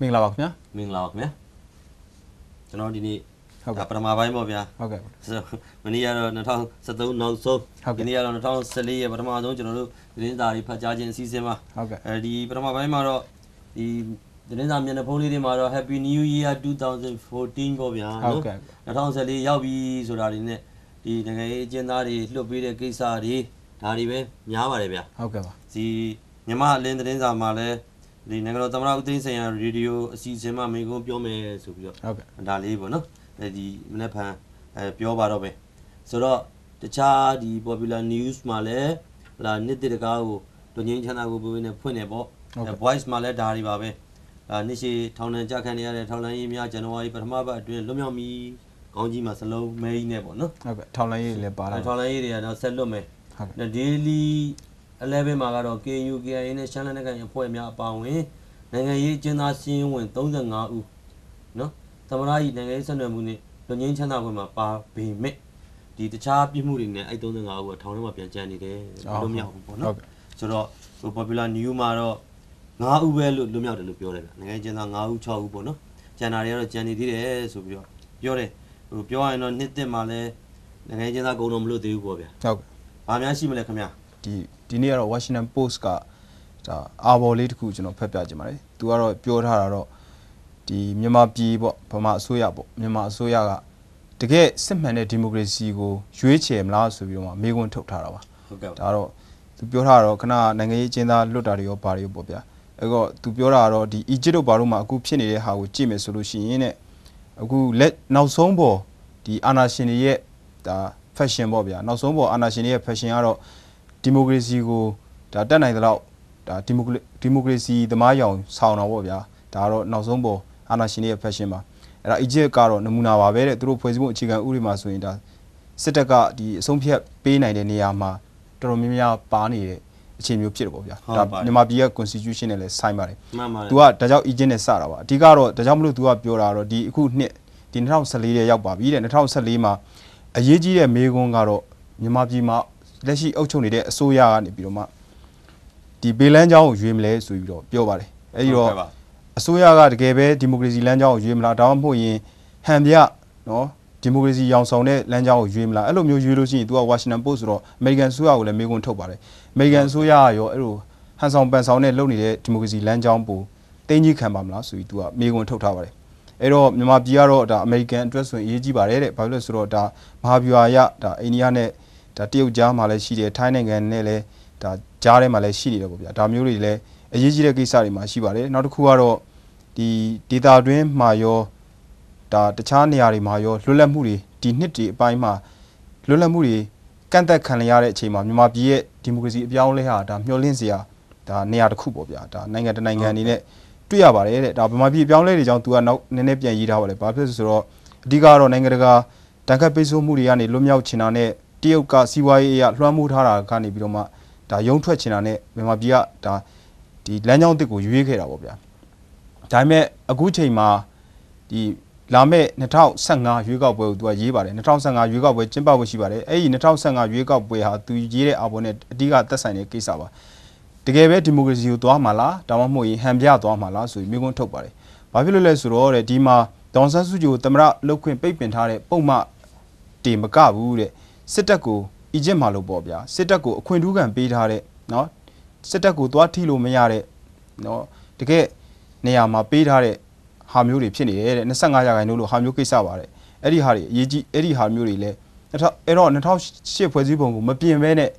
မင်္ဂလာပါခင်ဗျာမင်္ဂလာပါခင်ဗျာကျွန်တော်ဒီနေ့ဟုတ်ကဲ့ဒါပထမပိုင်းပေါ့ဗျာဟုတ်ကဲ့မနေ့ကတော့2013နောက်ဆုံးဟုတ်ကဲ့ဒီနေ့ကတော့2014ရဲ့ပထမဆုံးကျွန်တော်တို့သတင်းစာတွေဖတ်ကြားခြင်းအစီအစဉ်ပါဟုတ်ကဲ့အဲဒီပထမပိုင်းမှာတော့ဒီသတင်းစာမျက်နှာဖုံးလေးတွေမှာတော့ Happy New Year 2014ပေါ့ဗျာဟုတ်ကဲ့2014ရောက်ပြီဆိုတာတွေနဲ့ဒီနိုင်ငံရေးအကျဉ်းသားတွေလွှတ်ပေးတဲ့ကိစ္စတွေဒါတွေပဲများပါတယ်ဗျာဟုတ်ကဲ့ပါဒီမြမအလင်းသတင်းစာမှာလည်း ဒီနိုင်ငံတော်သမ္မတဦးသိန်းစိန်ရရေဒီယိုအစီအစဉ်မှာမိကုံးပြောမယ်ဆိုပြီးတော့ဟုတ်ကဲ့ဒါလေးပေါ့နော်အဲဒီမနေ့ဖန်အဲပြောပါတော့ပဲဆိုတော့တခြားဒီ popular news မှာလည်းဟလာနှစ်တစ်တကားကိုလူငင်းချမ်းသာကိုပြောနေဖွင့်နေပေါ့အဲ voice မှာလည်းဒါတွေပါပဲအာနှစ်ရှိထောင်နှံကြခံနေရတဲ့ထောင်လန်းရေးများဇန်နဝါရီပထမပတ်အတွင်းလွတ်မြောက်မီကောင်းကြီးမှာစလုံးမဲကြီးနဲ့ပေါ့နော်ဟုတ်ကဲ့ထောင်လိုင်းရေးတွေလည်းပါလာအဲထောင်လန်းရေးတွေကတော့ဆက်လွတ်မယ်ဟုတ်ကဲ့။ daily 11မှာကတော့ KU KIA နဲ့ရှမ်းလက်နက်ကိုင်အဖွဲ့များအပါအဝင်နိုင်ငံရေးအကျဉ်းသားစီးရင်ဝင်35ဦးနော်သမရကြီးနိုင်ငံရေးဆက်နွယ်မှုနဲ့လူငင်းချမ်းသာခွင့်မှာပါပေမဲ့ဒီတခြားပြစ်မှုတွေနဲ့အဲ့35ဦးကထောင်ထဲမှာပြန်ကြံနေတယ်လို့မြောက်ဘူးပေါ့ဟုတ်နော်ကဲ့ဆိုတော့ဟို popular new မှာတော့9ဦးပဲလို့လွတ်မြောက်တယ်လို့ပြောတယ်ဗျနိုင်ငံရေးအကျဉ်းသား9ဦး6ဦးပေါ့နော်ကျန်တာတွေကတော့ကြံနေသေးတယ်ဆိုပြီးတော့ပြောတယ်ဟိုပြောရရင်တော့နှစ်သက်မှာလဲနိုင်ငံရေးအကျဉ်းသားကုန်တော့မလို့သေးဘူးပေါ့ဗျာဟုတ်ကဲ့ဘာများရှိမလဲခင်ဗျာဒီ ဒီနေ့ကတော့ Washington Post ကဒါအာဘော်လေးတစ်ခုကျွန်တော်ဖတ်ပြချင်ပါတယ်သူကတော့ပြောထားတာတော့ဒီမြန်မာပြည်ပေါ့ဗမာအစိုးရပေါ့မြန်မာအစိုးရကတကယ်စစ်မှန်တဲ့ဒီမိုကရေစီကိုရွေးချယ်မလားဆိုပြီးတော့မှမေးခွန်းထုတ်ထားတာပါဟုတ်ကဲ့ပါဒါတော့သူပြောထားတာတော့ခဏနိုင်ငံရေးအကျဉ်းသားလွတ်တာတွေရောဘာတွေရောပေါ့ဗျာအဲ့တော့သူပြောတာကတော့ဒီ Egypt တို့ဘာလို့မှအခုဖြစ်နေတဲ့ဟာကိုကြည့်မယ်ဆိုလို့ရှိရင်တဲ့အခုလက်နောက်ဆုံးပေါ်ဒီအာနာရှင်တွေရဲ့ဒါ fashion ပေါ့ဗျာနောက်ဆုံးပေါ်အာနာရှင်တွေရဲ့ fashion ကတော့ ဒီမိုကရေစီကိုဒါတက်နိုင်သလောက်ဒါဒီမိုကရေဒီမိုကရေစီသမားရောင်ဆောင်တော့ပေါ့ဗျာဒါကတော့နောက်ဆုံးပေါ်အာနာရှင်တွေရဲ့ fashion ပါအဲ့ဒါ Egypt ကတော့နမူနာပါပဲတဲ့သူတို့ဖွဲ့စည်းမှုအခြေခံဥပဒေမှာဆိုရင်ဒါစစ်တပ်ကဒီအဆုံးဖြတ်ပေးနိုင်တဲ့နေရာမှာတော်တော်များများပါနေတဲ့အခြေမျိုးဖြစ်တယ်ပေါ့ဗျာဟုတ်ဒါပါတယ်မြန်မာပြည်ရဲ့ constitution နဲ့လည်းဆိုင်ပါတယ်မှန်ပါတယ် तू ကဒါကြောင့် agent နဲ့စတာပါအဓိကတော့ဒါကြောင့်မလို့ तू ကပြောတာတော့ဒီအခုနှစ်ဒီ2014ရဲ့ရောက်ပါပြီတဲ့2014မှာအရေးကြီးတဲ့မေးခွန်းကတော့မြန်မာပြည်မှာ လက်ရှိအုပ်ချုပ်နေတဲ့အစိုးရကနေပြီးတော့မှဒီဘေးလန်းချောင်းကိုရွေးမလဲဆိုပြီးတော့ပြောပါတယ်အဲဒီတော့ဟုတ်ကဲ့ပါအစိုးရကတကယ်ပဲဒီမိုကရေစီလမ်းကြောင်းကိုရွေးမလားဒါမှမဟုတ်ရင်ဟန်ပြနော်ဒီမိုကရေစီရောင်ဆောင်တဲ့လမ်းကြောင်းကိုရွေးမလားအဲ့လိုမျိုးရွေးလို့ရှိရင် तू က Washington Post ဆိုတော့ American အစိုးရကိုလည်းမေးခွန်းထုတ်ပါတယ် American အစိုးရကရောအဲ့လိုဟန်ဆောင်ပန်ဆောင်နဲ့လုပ်နေတဲ့ဒီမိုကရေစီလမ်းကြောင်းပိုတင်းကြီးခံပါမလားဆိုပြီး तू ကမေးခွန်းထုတ်ထားပါတယ်အဲ့တော့မြန်မာပြည်ကတော့ဒါ American အတွက်ဆိုရင်အရေးကြီးပါတယ်တဲ့ဘာလို့လဲဆိုတော့ဒါမဟာဗျူဟာရဒါအိန္ဒိယနဲ့ ဒါတရုတ်ကြားမှာလည်းရှိတယ်ထိုင်းနိုင်ငံနဲ့လည်းဒါကြားထဲမှာလည်းရှိနေတယ်ပေါ့ဗျာဒါမျိုးတွေလည်းအရေးကြီးတဲ့ကိစ္စတွေမှာရှိပါတယ်နောက်တစ်ခုကတော့ဒီဒေတာတွင်းမှာရောဒါတခြားနေရာတွေမှာရောလွတ်လပ်မှုတွေဒီနှစ်တွေအပိုင်းမှာလွတ်လပ်မှုတွေကန့်သက်ခံရတဲ့အချိန်မှာမြန်မာပြည်ရဲ့ဒီမိုကရေစီအပြောင်းအလဲဟာဒါမျှော်လင့်စရာဒါနေရာတစ်ခုပေါ့ဗျာဒါနိုင်ငံတစ်နိုင်ငံအနေနဲ့တွေ့ရပါတယ်တဲ့ဒါမြန်မာပြည်အပြောင်းအလဲတွေကြောင့် तू ကနောက်နည်းနည်းပြန်ရေးထားပါလေဘာဖြစ်လို့လဲဆိုတော့အဓိကတော့နိုင်ငံတကာတန်ခတ်ပိတ်ဆို့မှုတွေကနေလွတ်မြောက်ချင်တာနဲ့ တရုတ်ကစီးပွားရေးအရလွှမ်းမိုးထားတာကနေပြီးတော့မှဒါရုံထွက်ချင်တာနဲ့မြန်မာပြည်ကဒါဒီလမ်းကြောင်းတစ်ကိုရွေးခဲ့တာပေါ့ဗျာဒါပေမဲ့အခုချိန်မှာဒီလာမယ့်2015ရွေးကောက်ပွဲကိုသူကရေးပါတယ်2015ရွေးကောက်ပွဲကျင်းပဖို့ရှိပါတယ်အဲ့ဒီ2015ရွေးကောက်ပွဲဟာသူရေးတဲ့အာဘော်နဲ့အဓိကသက်ဆိုင်တဲ့ကိစ္စပါတကယ်ပဲဒီမိုကရေစီကိုသွားမှာလားဒါမှမဟုတ်ရင်ဟန်ပြသွားမှာလားဆိုပြီးမျိုးခွန်းထုတ်ပါတယ်ဘာဖြစ်လို့လဲဆိုတော့တဲ့ဒီမှာဒေါန်ဆန်းစုကြည်ကိုတမရလုတ်ခွင့်ပိတ်ပင်ထားတဲ့ပုံမှန်တေမကဘူးတဲ့ စစ်တပ်ကိုအီဂျစ်မှာလို့ပေါ့ဗျာစစ်တပ်ကိုအခွင့်ထူးခံပေးထားတဲ့เนาะစစ်တပ်ကိုသွားထိလို့မရတဲ့เนาะတကယ် နေရာမှာပေးထားတဲ့ဟာမျိုးတွေဖြစ်နေတယ်တဲ့25ရာခိုင်နှုန်းလို့ဟာမျိုးကိစ္စပါတယ်အဲ့ဒီဟာတွေအရေးကြီးအဲ့ဒီဟာမျိုးတွေလဲအဲ့တော့2008ဖွဲ့စည်းပုံကိုမပြင်ဘဲနဲ့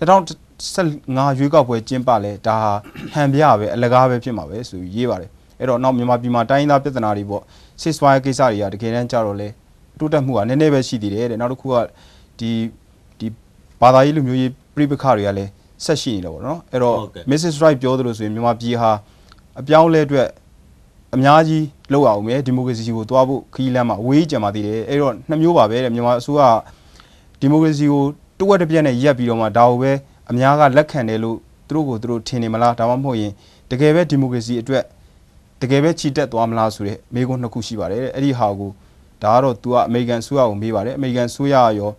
2015ရွေးကောက်ပွဲကျင်းပလဲဒါဟာဟန်ပြပဲအလကားပဲဖြစ်မှာပဲဆိုပြီးရေးပါတယ်အဲ့တော့နောက်မြန်မာပြည်မှာတိုင်းရင်းသားပြည်ထနာတွေပေါ့ ceasefire ကိစ္စတွေကတကယ်တမ်းကြတော့လဲတိုးတက်မှုကနည်းနည်းပဲရှိသေးတယ်တဲ့နောက်တစ်ခုက ဒီဒီဘာသာရေးလူမျိုးရေးပြိပခတွေကလည်းဆက်ရှိနေတယ်ပေါ့နော်အဲ့တော့ဟုတ်ကဲ့ Mrs. Right ပြောသလိုဆိုရင်မြန်မာပြည်ဟာအပြောင်းအလဲအတွက်အများကြီးလောက်အောင်မယ်ဒီမိုကရေစီကိုတွားဖို့ခီးလမ်းမှာအဝေးကြံပါသေးတယ်အဲ့တော့နှစ်မျိုးပါပဲတဲ့မြန်မာအစိုးရကဒီမိုကရေစီကိုတဝက်တစ်ပြက်နဲ့ရက်ပြီးတော့မှဒါကိုပဲအများကလက်ခံတယ်လို့သူတို့ကိုသူတို့ထင်နေမလားဒါမှမဟုတ်ရင်တကယ်ပဲဒီမိုကရေစီအတွက်တကယ်ပဲချီတက်သွားမလားဆိုတဲ့မေးခွန်းနှစ်ခုရှိပါတယ်တဲ့အဲ့ဒီဟာကိုဒါကတော့ तू ကအမေရိကန်အစိုးရကိုမေးပါတယ်အမေရိကန်အစိုးရကရော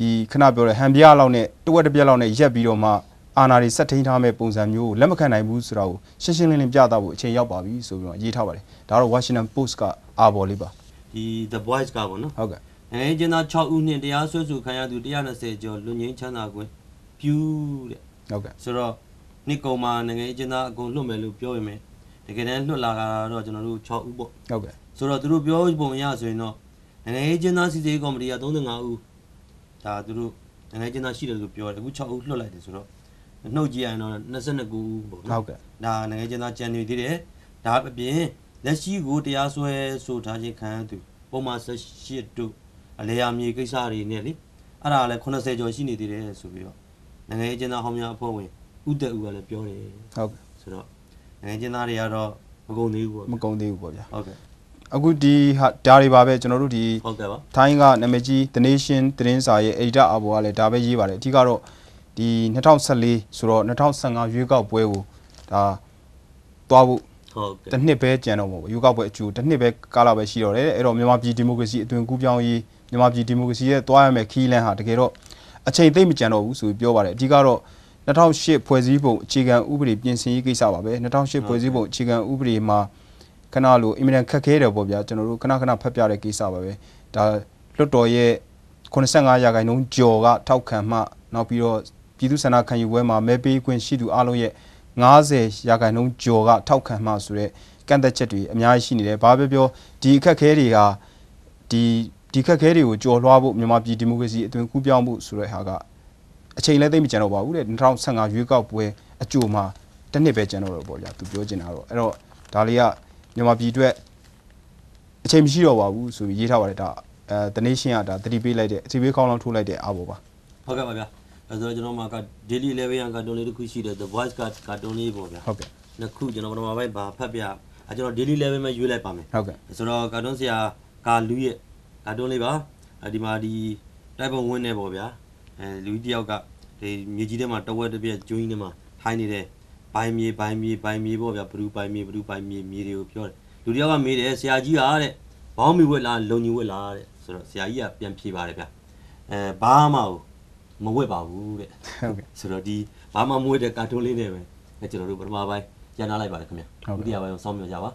ဒီခဏပြောတဲ့ဟန်ပြားလောက်နဲ့တဝက်တစ်ပြက်လောက်နဲ့ရက်ပြီးတော့မှအာဏာတွေဆက်ထိန်ထားမဲ့ပုံစံမျိုးကိုလက်မခံနိုင်ဘူးဆိုတာကိုရှင်းရှင်းလင်းလင်းပြသဖို့အချိန်ရောက်ပါပြီဆိုပြီးတော့ရေးထားပါတယ်ဒါကတော့ Washington Post ကအာဘော်လေးပါဒီ The Voice ကပေါ့နော်ဟုတ်ကဲ့နိုင်ငံကျင်းသား6ဦးနှင့်တရားစွဲဆိုခံရသူ120ကျော်လွတ်ငင်းချမ်းသာခွင့်ပြုတဲ့ဟုတ်ကဲ့ဆိုတော့နှစ်ကုံမှာနိုင်ငံကျင်းသားအကုန်လွတ်မယ်လို့ပြောရင်မယ်တကယ်တမ်းလွတ်လာတာတော့ကျွန်တော်တို့6ဦးပေါ့ဟုတ်ကဲ့ဆိုတော့သူတို့ပြောပုံရဆိုရင်တော့နိုင်ငံရေးကျင်းသားစီစီကော်မတီက35ဦး ဒါသူတို့နိုင်ငံရေးကျင်းသားရှိတယ်လို့ပြောတယ်အခု6ဦးလွတ်လိုက်တယ်ဆိုတော့နှုတ်ကြည့်ရရင်တော့22ဦးပေါ့ဟုနော်တ်ကဲ့ဒါနိုင်ငံရေးကျင်းသားကြံနေသေးတယ်ဒါအပြင်လက်ရှိကိုတရားစွဲဆိုထားခြင်းခံရသူပုံမှန်18တို့အလေယာမြေကိစ္စတွေနဲ့လေအဲ့ဒါလည်း80ကျော်ရှိနေသေးတယ်ဆိုပြီးတော့နိုင်ငံရေးကျင်းသားဟောင်းများအဖွဲ့ဝင်ဥသက်ဦးကလည်းပြောတယ်ဟုတ်ကဲ့ဆိုတော့နိုင်ငံရေးကျင်းသားတွေကတော့မကုန်သေးဘူးပေါ့မကုန်သေးဘူးပေါ့ဗျာဟုတ်ကဲ့ အခုဒီဟာဒါတွေပါပဲကျွန်တော်တို့ဒီဟုတ်ကဲ့ပါထိုင်းကနာမည်ကြီး The Nation သတင်းစာရဲ့ editor အဘောကလည်းဒါပဲရေးပါတယ်အဓိကတော့ဒီ2014ဆိုတော့2015ရွေးကောက်ပွဲကိုဒါသွားဖို့ဟုတ်ကဲ့တစ်နှစ်ပဲကြံတော့မှာပေါ့ရွေးကောက်ပွဲအကျိုးတစ်နှစ်ပဲကာလပဲရှိတော့တယ်အဲ့တော့မြန်မာပြည်ဒီမိုကရေစီအသွင်ကူးပြောင်းရေးမြန်မာပြည်ဒီမိုကရေစီရဲ့သွားရမယ်ခီးလန်းဟာတကယ်တော့အချိန်သိမ့်မကြံတော့ဘူးဆိုပြီးပြောပါတယ်အဓိကတော့2008ဖွဲ့စည်းပုံအခြေခံဥပဒေပြင်ဆင်ရေးကိစ္စပါပဲ2008ဖွဲ့စည်းပုံအခြေခံဥပဒေမှာ ခဏလိုအင်မတန်ခက်ခဲတယ်ပေါ့ဗျာကျွန်တော်တို့ခဏခဏဖတ်ပြတဲ့ကိစ္စပါပဲဒါလွတ်တော်ရဲ့85ရာခိုင်နှုန်းကျော်ကထောက်ခံမှနောက်ပြီးတော့ပြည်သူ့ဆန္ဒခံယူပွဲမှာမဲပေးခွင့်ရှိသူအလုံးရဲ့90ရာခိုင်နှုန်းကျော်ကထောက်ခံမှဆိုတဲ့ကန့်သက်ချက်တွေအများကြီးရှိနေတယ်။ဘာပဲပြောဒီအခက်အခဲတွေဟာဒီဒီခက်ခဲတွေကိုကြော်လွှားဖို့မြန်မာပြည်ဒီမိုကရေစီအသွင်ကူးပြောင်းဖို့ဆိုတဲ့ဟာကအချိန်လည်းသိမ့်မကြံတော့ပါဘူးတဲ့2015ရွေးကောက်ပွဲအကြိုမှာတစ်နှစ်ပဲကြံတော့တော့ပေါ့ဗျာသူပြောချင်တာတော့အဲ့တော့ဒါလေးက မြန်မာပြည်အတွက်အချိန်မရှိတော့ပါဘူးဆိုပြီးရေးထားပါတယ်ဒါအဲ The Nation ကဒါသတိပေးလိုက်တဲ့အချိန်ပေးခေါင်းလောင်းထိုးလိုက်တဲ့အားပေါ်ပါဟုတ်ကဲ့ပါဗျာအဲဆိုတော့ကျွန်တော်မှာက daily level ရန်ကာတွန်းလေးတစ်ခုရှိတယ် the voice ကကာတွန်းလေးပေါ့ဗျာဟုတ်ကဲ့နှစ်ခုကျွန်တော်ပထမပိုင်းဗာဖတ်ပြအဲကျွန်တော် daily level မှာရွေးလိုက်ပါမယ်ဟုတ်ကဲ့ဆိုတော့ကာတွန်းဆရာကာလူရဲ့ကာတွန်းလေးပါအဲဒီမှာဒီတိုက်ပုံဝင်းနေပေါ့ဗျာအဲလူကြီးတယောက်ကဒီမြေကြီးထဲမှာတဝက်တစ်ပြက်ကျွင်းထဲမှာထိုင်းနေတဲ့ ဘိုင်းမြေဘိုင်းမြေဘိုင်းမြေပေါ့ဗျာဘလူးဘိုင်းမြေဘလူးဘိုင်းမြေမြေတွေကိုပြောတယ်လူတယောက်ကမေးတယ်ဆရာကြီးကတဲ့ဘောင်းမီဝက်လားလုံကြီးဝက်လားတဲ့ဆိုတော့ဆရာကြီးကပြန်ဖြေပါတယ်ဗျာအဲဘာမှမဝက်ပါဘူးတဲ့ဟုတ်ကဲ့ဆိုတော့ဒီဘာမှမွေးတဲ့ကာတွန်းလေးတွေပဲအဲကျွန်တော်တို့ပထမပိုင်းရန်နာလိုက်ပါတယ်ခင်ဗျာဟုတ်ကဲ့ဒုတိယပိုင်းကိုစောင့်မျှော်ကြပါ